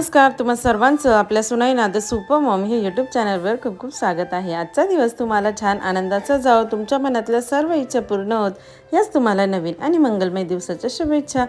नमस्कार तुम्हा सर्वांचं आपल्या सुनाई नाद सुपर मॉम हे यूट्यूब चॅनलवर खूप खूप स्वागत आहे. आजचा दिवस तुम्हाला छान आनंदाचा जावं तुमच्या मनातल्या सर्व इच्छा पूर्ण होत याच तुम्हाला नवीन आणि मंगलमय दिवसाच्या शुभेच्छा.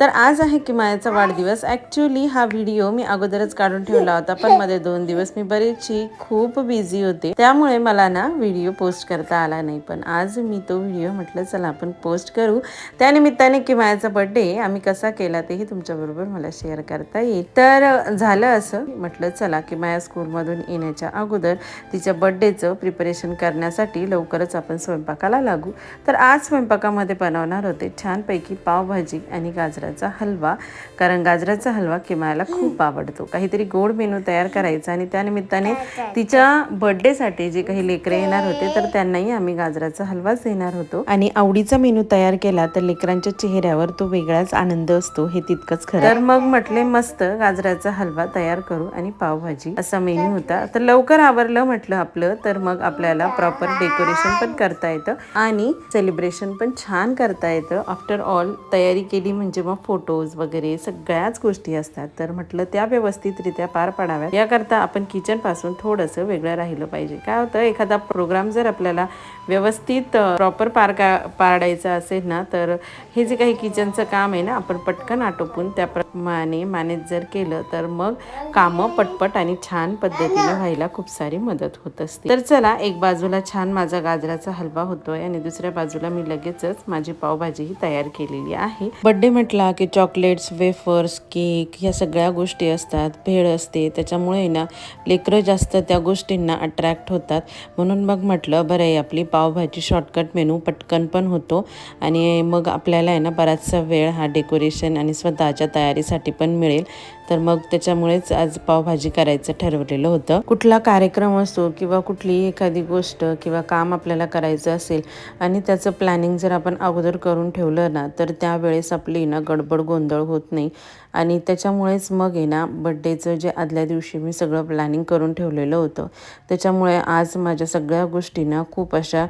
तर आज आहे की मायाचा वाढदिवस. ॲक्च्युली हा व्हिडिओ मी अगोदरच काढून ठेवला होता पण मध्ये दोन दिवस मी बरीचशी खूप बिझी होते. त्यामुळे मला ना व्हिडिओ पोस्ट करता आला नाही पण आज मी तो व्हिडिओ म्हटलं चला आपण पोस्ट करू. त्यानिमित्ताने की मायाचा बर्थडे आम्ही कसा केला तेही तुमच्याबरोबर मला शेअर करता येईल. तर झालं असं. म्हटलं चला की माया स्कूलमधून येण्याच्या अगोदर तिच्या बर्थडेचं प्रिपरेशन करण्यासाठी लवकरच आपण स्वयंपाकाला लागू. तर आज स्वयंपाकामध्ये बनवणार होते छानपैकी पावभाजी आणि गाजराचा हलवा. कारण गाजराचा हलवा किमायाला खूप आवडतो. काहीतरी गोड मेनू तयार करायचा आणि त्यानिमित्ताने तिच्या बर्थडेसाठी जे काही लेकरे येणार होते तर त्यांनाही आम्ही गाजराचा हलवाच देणार होतो. आणि आवडीचा मेनू तयार केला तर लेकरांच्या चेहऱ्यावर तो वेगळाच आनंद असतो हे तितकंच खरं. तर मग म्हटले मस्त गाजराचा हलवा तयार करू आणि पावभाजी. असा मेनू होता. तर लवकर आवरलं म्हटलं आपलं तर मग आपल्याला प्रॉपर डेकोरेशन पण करता येतं. आणि सेलिब्रेशन पण छान करता येतं. आफ्टर ऑल तयारी केली म्हणजे किंवा फोटोज वगैरे सगळ्याच गोष्टी असतात. तर म्हटलं त्या व्यवस्थितरित्या पार पाडाव्यात. याकरता आपण किचनपासून थोडंसं वेगळं राहिलं पाहिजे. काय होतं एखादा प्रोग्राम जर आपल्याला व्यवस्थित प्रॉपर पार का पाडायचा असेल ना तर हे जे काही किचनचं काम आहे ना आपण पटकन आटोपून त्याप्रमाणे मॅनेज जर केलं तर मग कामं पटपट आणि छान पद्धतीने व्हायला खूप सारी मदत होत असते. तर चला एक बाजूला छान माझा गाजराचा हलवा होतोय आणि दुसऱ्या बाजूला मी लगेचच माझी पावभाजीही तयार केलेली आहे. बड्डे म्हटलं की चॉकलेट्स वेफर्स केक ह्या सगळ्या गोष्टी असतात. भेळ असते. त्याच्यामुळे ना लेकरं जास्त त्या गोष्टींना अट्रॅक्ट होतात. म्हणून मग म्हटलं बरं आहे आपली पावभाजी शॉर्टकट मेनू पटकन पण होतो. आणि मग आपल्याला आहे ना बराचसा वेळ हा डेकोरेशन आणि स्वतःच्या तयारीसाठी पण मिळेल. तर मग त्याच्यामुळेच आज पावभाजी करायचं ठरवलेलं होतं. कुठला कार्यक्रम असो किंवा कुठलीही एखादी गोष्ट किंवा काम आपल्याला करायचं असेल आणि त्याचं प्लॅनिंग जर आपण अगोदर करून ठेवलं ना तर त्यावेळेस आपली ना गडबड गोंधळ होत नाही. आणि त्याच्यामुळेच मग आहे ना बड्डेचं जे आदल्या दिवशी मी सगळं प्लॅनिंग करून ठेवलेलं होतं. त्याच्यामुळे आज माझ्या सगळ्या गोष्टींना खूप अशा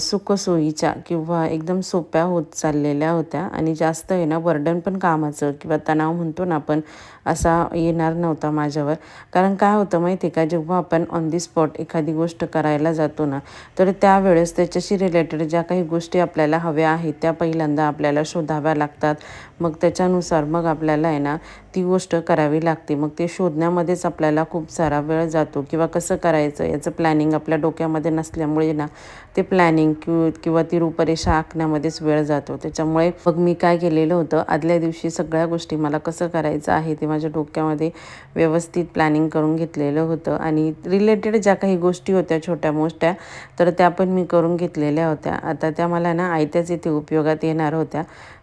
सुखसोयीच्या किंवा एकदम सोप्या होत चाललेल्या होत्या. आणि जास्त आहे ना वर्डन पण कामाचं किंवा तणाव म्हणतो ना आपण असा येणार नव्हता माझ्यावर. कारण काय होतं माहिती आहे का जेव्हा आपण ऑन दी स्पॉट एखादी गोष्ट करायला जातो ना तर त्यावेळेस त्याच्याशी रिलेटेड ज्या काही गोष्टी आपल्याला हव्या आहेत त्या पहिल्यांदा आपल्याला शोधाव्या लागतात. मग त्याच्यानुसार मग आपल्याला आहे ना ती गोष्ट करावी लागते. मग ते शोधण्यामध्येच आपल्याला खूप सारा वेळ जातो किंवा कसं करायचं याचं प्लॅनिंग आपल्या डोक्यामध्ये नसल्यामुळे ना ते प्लॅनिंग किंवा किंवा ती रूपरेषा आखण्यामध्येच वेळ जातो. त्याच्यामुळे मग मी काय केलेलं होतं आदल्या दिवशी सगळ्या गोष्टी मला कसं करायचं आहे ते माझ्या डोक्यामध्ये व्यवस्थित प्लॅनिंग करून घेतलेलं होतं. आणि रिलेटेड ज्या काही गोष्टी होत्या छोट्या मोठ्या तर त्या पण मी करून घेतलेल्या होत्या. आता त्या मला ना आयत्याच इथे उपयोगात येणार होत्या.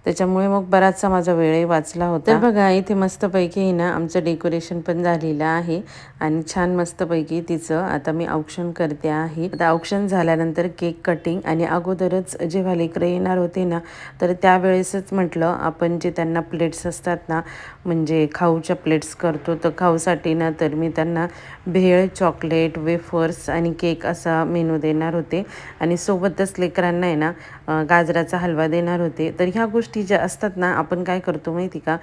त्याच्यामुळे मग बराचसा माझा वेळही वाचला होता. बघा इथे मस्तपैकी ना आमचं डेकोरेशन पण झालेलं आहे आणि छान मस्तपैकी तिचं आता मी औक्षण करते आहे. आता औक्षण झाल्यानंतर केक कटिंग आणि अगोदरच जेव्हा लेकरं येणार होते ना तर त्यावेळेसच म्हटलं आपण जे त्यांना प्लेट्स असतात ना म्हणजे खाऊच्या प्लेट्स करतो. तर खाऊसाठी ना तर मी त्यांना भेळ चॉकलेट वेफर्स आणि केक असा मेनू देणार होते. आणि सोबतच लेकरांना आहे ना गाजराचा हलवा देणार होते. तर ह्या गोष्टी ज्या असतात ना आपण काय करतो माहिती का?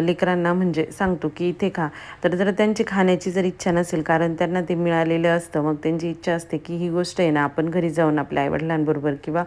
लेकरांना म्हणजे सांगतो की इथे खा. तर जर त्यांची खाण्याची जर इच्छा नसेल कारण त्यांना ते मिळालेलं असतं मग त्यांची इच्छा असते की ही गोष्ट आहे ना आपण घरी जाऊन आपल्या आईवडिलांबरोबर किंवा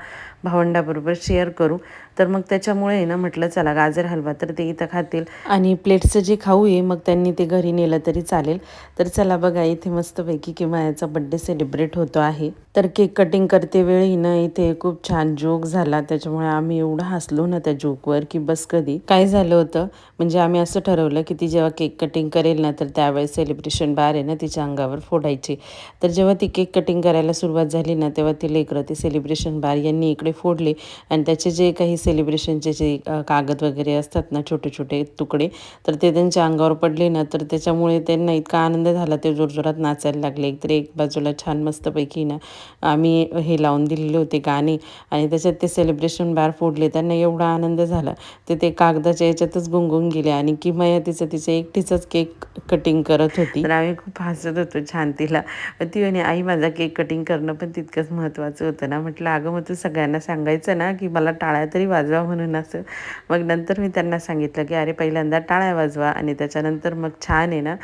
भावंडाबरोबर शेअर करू. तर मग त्याच्यामुळे आहे ना म्हटलं चला गाजर हलवा तर ते इथं खातील. आणि प्लेटचं जे खाऊ आहे मग त्यांनी ते घरी नेलं तरी चालेल. तर चला बघा इथे मस्तपैकी किंवा याचा बड्डे सेलिब्रेट होतो आहे. तर केक कटिंग करते वेळी ना इथे खूप छान जोक झाला. त्याच्यामुळे आम्ही एवढं हसलो ना त्या जोकवर की बस कधी. काय झालं होतं? म्हणजे आम्ही असं ठरवलं की ती जेव्हा केक कटिंग करेल ना तर त्यावेळेस सेलिब्रेशन बार आहे ना तिच्या अंगावर फोडायची. तर जेव्हा ती केक कटिंग करायला सुरुवात झाली ना तेव्हा ती लेकरं ते सेलिब्रेशन बार यांनी इकडे फोडले. आणि त्याचे जे काही सेलिब्रेशनचे जे कागद वगैरे असतात ना छोटे छोटे तुकडे तर ते त्यांच्या अंगावर पडले ना तर त्याच्यामुळे त्यांना इतका आनंद झाला. ते जोरजोरात नाचायला लागले. एकतर एक बाजूला छान मस्तपैकी ना आम्ही हे लावून दिलेले होते गाणे. आणि त्याच्यात ते सेलिब्रेशन बार फोडले. त्यांना एवढा आनंद झाला. ते ते कागदाच्या याच्यातच गुंगून गेले. आणि किमया तिचं तिचं एकटीचंच केक कटिंग करत होती. तर आम्ही खूप हसत होतो छान तिला ती म्हणे आई माझा केक कटिंग करणं पण तितकंच महत्त्वाचं होतं ना. म्हटलं अगं मग तू सगळ्यांना सांगायचं ना की मला टाळ्या तरी वाजवा म्हणून असं. मग नंतर मी त्यांना सांगितलं की अरे पहिल्यांदा टाळ्या वाजवा आणि त्याच्यानंतर मग छान आहे ना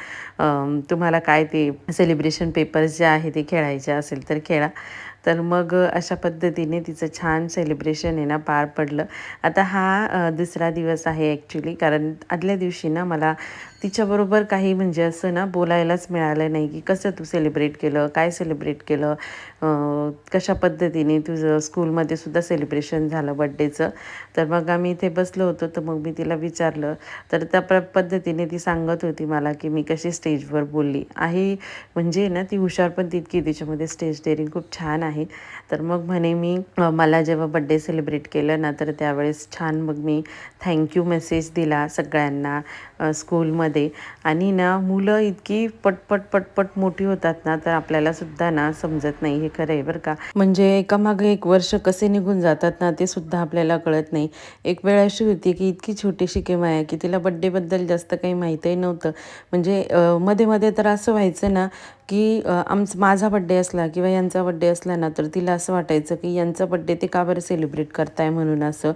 तुम्हाला काय ते सेलिब्रेशन पेपर्स जे आहे ते खेळायचे असेल तर खेळा. तर मग अशा पद्धतीने तिचं छान सेलिब्रेशन आहे ना पार पडलं. आता हा दुसरा दिवस आहे ॲक्च्युली कारण आदल्या दिवशी ना मला तिच्याबरोबर काही म्हणजे असं ना बोलायलाच मिळालं नाही की कसं तू सेलिब्रेट केलं काय सेलिब्रेट केलं कशा पद्धतीने तुझं स्कूलमध्ये सुद्धा सेलिब्रेशन झालं बड्डेचं तर मग आम्ही इथे बसलो होतो तर मग मी तिला विचारलं. तर त्या प्र पद्धतीने ती सांगत होती मला की मी कशी स्टेजवर बोलली. आहे म्हणजे ना ती हुशार पण तितकी तिच्यामध्ये स्टेज डेअरिंग खूप छान आहे. तर मग म्हणे मी मला जेव्हा बड्डे सेलिब्रेट केलं ना तर त्यावेळेस छान मग मी थँक्यू मेसेज दिला सगळ्यांना. स्कूलमध्ये आणि ना मुलं इतकी पटपट पटपट मोठी होतात ना तर आपल्याला सुद्धा ना समजत नाही. हे खरं आहे बरं का. म्हणजे एकामागे एक वर्ष कसे निघून जातात ना ते सुद्धा आपल्याला कळत नाही. एक वेळ अशी होती की इतकी छोटीशी केव्हा आहे की तिला बड्डेबद्दल जास्त काही माहीतही नव्हतं. म्हणजे मध्ये मध्ये तर असं व्हायचं ना की आमचं माझा बड्डे असला किंवा यांचा बड्डे असला ना तर तिला असं वाटायचं की यांचा बड्डे ते का बरं सेलिब्रेट करताय म्हणून असं.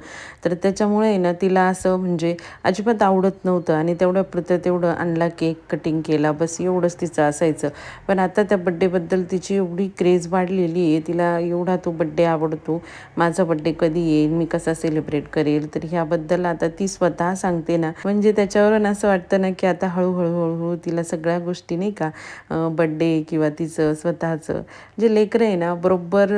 तर त्याच्यामुळे ना तिला असं म्हणजे अजिबात आवडत नव्हतं आणि तेवढं पुरतं तेवढं आणला केक कटिंग केला बस एवढंच तिचं असायचं. पण आता त्या बड्डेबद्दल तिची एवढी क्रेज वाढलेली आहे तिला एवढा तो बड्डे आवडतो. माझा बड्डे कधी येईल मी कसा सेलिब्रेट करेल तर ह्याबद्दल आता ती स्वतः सांगते ना. म्हणजे त्याच्यावरून असं वाटतं ना की आता हळूहळू हळूहळू तिला सगळ्या गोष्टी नाही का बड्डे किंवा तिचं स्वतःचं जे लेकरं आहे ना बरोबर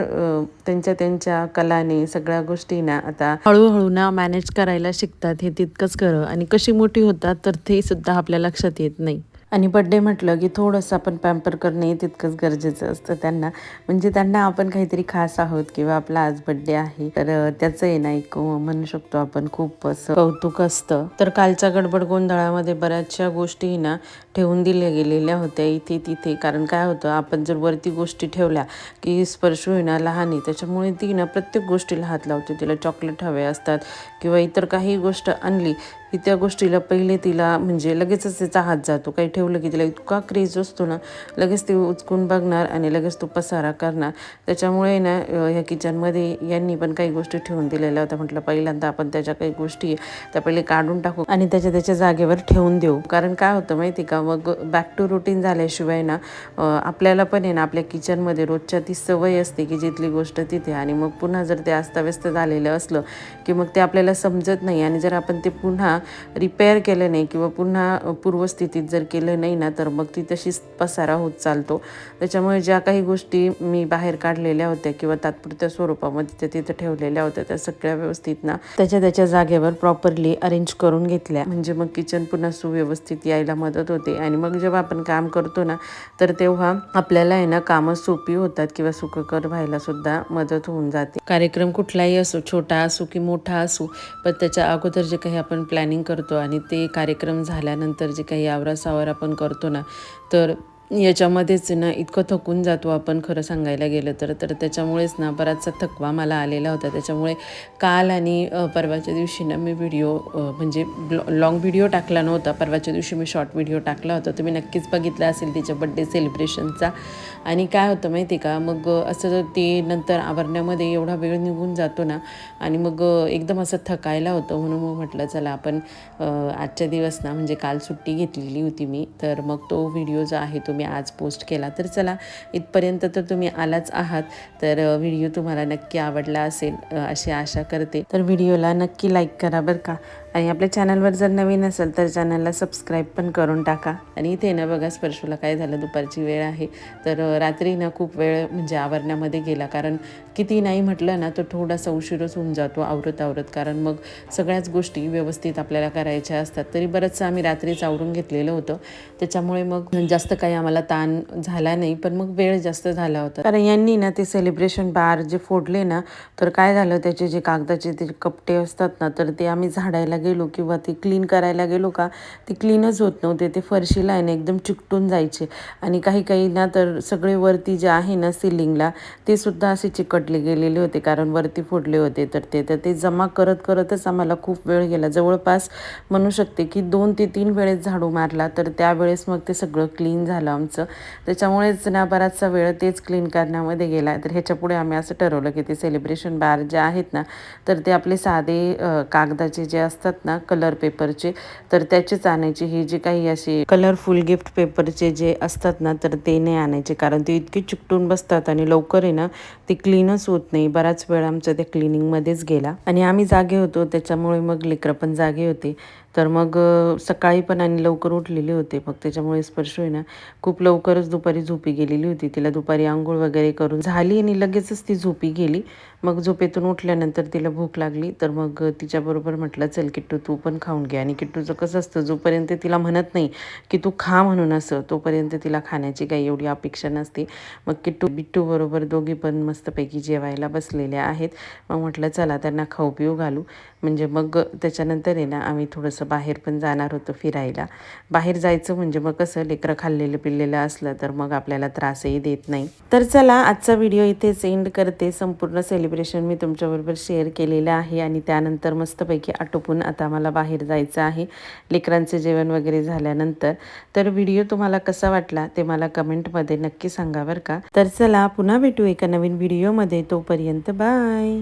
त्यांच्या त्यांच्या कलाने सगळ्या गोष्टी ना आता हळूहळू ना मॅनेज करायला शिकतात हे तितकंच खरं. आणि कशी मोठी होतात तर ते सुद्धा आपल्या लक्षात येत नाही. आणि बड्डे म्हटलं की थोडंसं आपण पॅम्पर करणे तितकंच गरजेचं असतं त्यांना. म्हणजे त्यांना आपण काहीतरी खास आहोत किंवा आपला आज बड्डे आहे तर त्याचं आहे ना एक म्हणू शकतो आपण खूप असं कौतुक असतं. तर कालच्या गडबड गोंधळामध्ये बऱ्याचशा गोष्टी ना ठेवून दिल्या गेलेल्या होत्या इथे तिथे. कारण काय होतं आपण जर वरती गोष्टी ठेवल्या की स्पर्श होईना लहान आहे त्याच्यामुळे ती ना प्रत्येक गोष्टीला हात लावते. तिला चॉकलेट हवे असतात किंवा इतर काही गोष्ट आणली की त्या गोष्टीला पहिले तिला म्हणजे लगेचच त्याचा हात जातो. काही ठेवलं की तिला इतका क्रेज असतो ना लगेच ती उचकून बघणार आणि लगेच तो पसारा करणार. त्याच्यामुळे ना ह्या किचनमध्ये यांनी पण काही गोष्टी ठेवून दिलेल्या होत्या. म्हटलं पहिल्यांदा आपण त्याच्या काही गोष्टी त्या पहिले काढून टाकू आणि त्याच्या त्याच्या जागेवर ठेवून देऊ. कारण काय होतं माहिती का मग बॅक टू रुटीन झाल्याशिवाय ना आपल्याला पण आहे ना आपल्या किचनमध्ये रोजच्या ती सवय असते की जिथली गोष्ट तिथे. आणि मग पुन्हा जर ते अस्ताव्यस्त झालेलं असलं की मग ते आपल्याला समजत नाही. आणि जर आपण ते पुन्हा रिपेअर केलं नाही किंवा पुन्हा पूर्वस्थितीत जर केलं नाही ना तर मग ती तशीच पसारा होत चालतो. त्याच्यामुळे ज्या काही गोष्टी मी बाहेर काढलेल्या होत्या किंवा तात्पुरत्या स्वरूपामध्ये त्या तिथं ठेवलेल्या होत्या त्या सगळ्या व्यवस्थित ना त्याच्या त्याच्या जागेवर प्रॉपरली अरेंज करून घेतल्या. म्हणजे मग किचन पुन्हा सुव्यवस्थित यायला मदत होते. आणि मग जेव्हा आपण काम करतो ना तर तेव्हा आपल्याला आहे ना कामं सोपी होतात किंवा सुखकर व्हायला सुद्धा मदत होऊन जाते. कार्यक्रम कुठलाही असो छोटा असो की मोठा असो पण त्याच्या अगोदर जे काही आपण प्लॅनिंग करतो आणि ते कार्यक्रम झाल्यानंतर जे काही आवरासावर आपण करतो ना तर याच्यामध्येच ना इतकं थकून जातो आपण खरं सांगायला गेलं तर. तर त्याच्यामुळेच ना बराचसा थकवा मला आलेला होता. त्याच्यामुळे काल आणि परवाच्या दिवशी ना मी व्हिडिओ म्हणजे लॉंग व्हिडिओ टाकला नव्हता. परवाच्या दिवशी मी शॉर्ट व्हिडिओ टाकला होता. तुम्ही नक्कीच बघितला असेल तिच्या बड्डे सेलिब्रेशनचा आणि काय होतं माहिती आहे का? मग असं ते नंतर आवरण्यामध्ये एवढा वेळ निघून जातो ना आणि मग एकदम असं थकायला होतं म्हणून मग म्हटलं चला आपण आजच्या दिवस ना म्हणजे काल सुट्टी घेतलेली होती मी तर मग तो व्हिडिओ जो आहे तो मी आज पोस्ट केला. तर चला इथपर्यंत तर तुम्ही आलाच आहात तर व्हिडिओ तुम्हाला नक्की आवडला असेल अशी आशा करते. तर व्हिडिओला नक्की लाईक करा बरं का. आणि आपल्या चॅनलवर जर नवीन असेल तर चॅनलला सबस्क्राईब पण करून टाका. आणि इथे ना बघा स्पर्शूला काय झालं? दुपारची वेळ आहे. तर रात्री ना खूप वेळ म्हणजे आवरण्यामध्ये गेला. कारण किती नाही म्हटलं ना तर थोडासा उशीरच होऊन जातो आवरत आवरत कारण मग सगळ्याच गोष्टी व्यवस्थित आपल्याला करायच्या असतात. तरी बरंचसं आम्ही रात्रीच आवरून घेतलेलं होतं. त्याच्यामुळे मग जास्त काही आम्हाला ताण झाला नाही पण मग वेळ जास्त झाला होता. कारण यांनी ना ते सेलिब्रेशन बार जे फोडले ना तर काय झालं? त्याचे जे कागदाचे ते कपटे असतात ना तर ते आम्ही झाडायला गेलो किंवा ते क्लीन करायला गेलो का ते क्लीनच होत नव्हते. ते फरशीला आहे ना एकदम चिकटून जायचे. आणि काही काही ना तर सगळे वरती जे आहे ना सिलिंगला ते सुद्धा असे चिकटले गेलेले होते. कारण वरती फोडले होते. तर ते तर ते जमा करत करतच आम्हाला खूप वेळ गेला. जवळपास म्हणू शकते की दोन ते तीन वेळेस झाडू मारला. तर त्यावेळेस मग ते सगळं क्लीन झालं आमचं. त्याच्यामुळेच ना बराचसा वेळ तेच क्लीन करण्यामध्ये गेला. तर ह्याच्यापुढे आम्ही असं ठरवलं की ते सेलिब्रेशन बार जे आहेत ना तर ते आपले साधे कागदाचे जे असतात ना कलर पेपरचे तर त्याचेच आणायचे. ही जे काही असे कलरफुल गिफ्ट पेपरचे जे असतात ना तर ते नाही आणायचे कारण ते इतके चिकटून बसतात आणि लवकर आहे ना ते क्लीनच होत नाही. बराच वेळ आमचा त्या क्लिनिंगमध्येच गेला. आणि आम्ही जागे होतो त्याच्यामुळे मग लेकरं पण जागे होते. तर मग सकाळी पण आणि लवकर उठलेले होते. मग त्याच्यामुळे स्पर्श आहे ना खूप लवकरच दुपारी झोपी गेलेली होती. तिला दुपारी आंघोळ वगैरे करून झाली आणि लगेचच ती झोपी गेली. मग झोपेतून उठल्यानंतर तिला भूक लागली तर मग तिच्याबरोबर म्हटलं चल किट्टू तू पण खाऊन घे. आणि किट्टूचं कसं असतं जोपर्यंत तिला म्हणत नाही की तू खा म्हणून असं तोपर्यंत तिला खाण्याची काही एवढी अपेक्षा नसते. मग किट्टू बिट्टू बरोबर दोघी पण मस्तपैकी जेवायला बसलेल्या आहेत. मग म्हटलं चला त्यांना खाऊ पिऊ घालू. म्हणजे मग त्याच्यानंतर आहे ना आम्ही थोडंसं बाहेर पण जाणार होतो फिरायला. बाहेर जायचं म्हणजे मग कसं लेकरं खाल्लेलं पिल्लेलं असलं तर मग आपल्याला त्रासही देत नाही. तर चला आजचा व्हिडिओ इथेच एंड करते. संपूर्ण सेलिब्रेशन मी तुमच्याबरोबर शेअर केलेलं आहे आणि त्यानंतर मस्तपैकी आटोपून आता मला बाहेर जायचं आहे. लेकरांचं जेवण वगैरे झाल्यानंतर. तर व्हिडिओ तुम्हाला कसा वाटला ते मला कमेंटमध्ये नक्की सांगा बरं का. तर चला पुन्हा भेटू एका नवीन व्हिडिओमध्ये तोपर्यंत बाय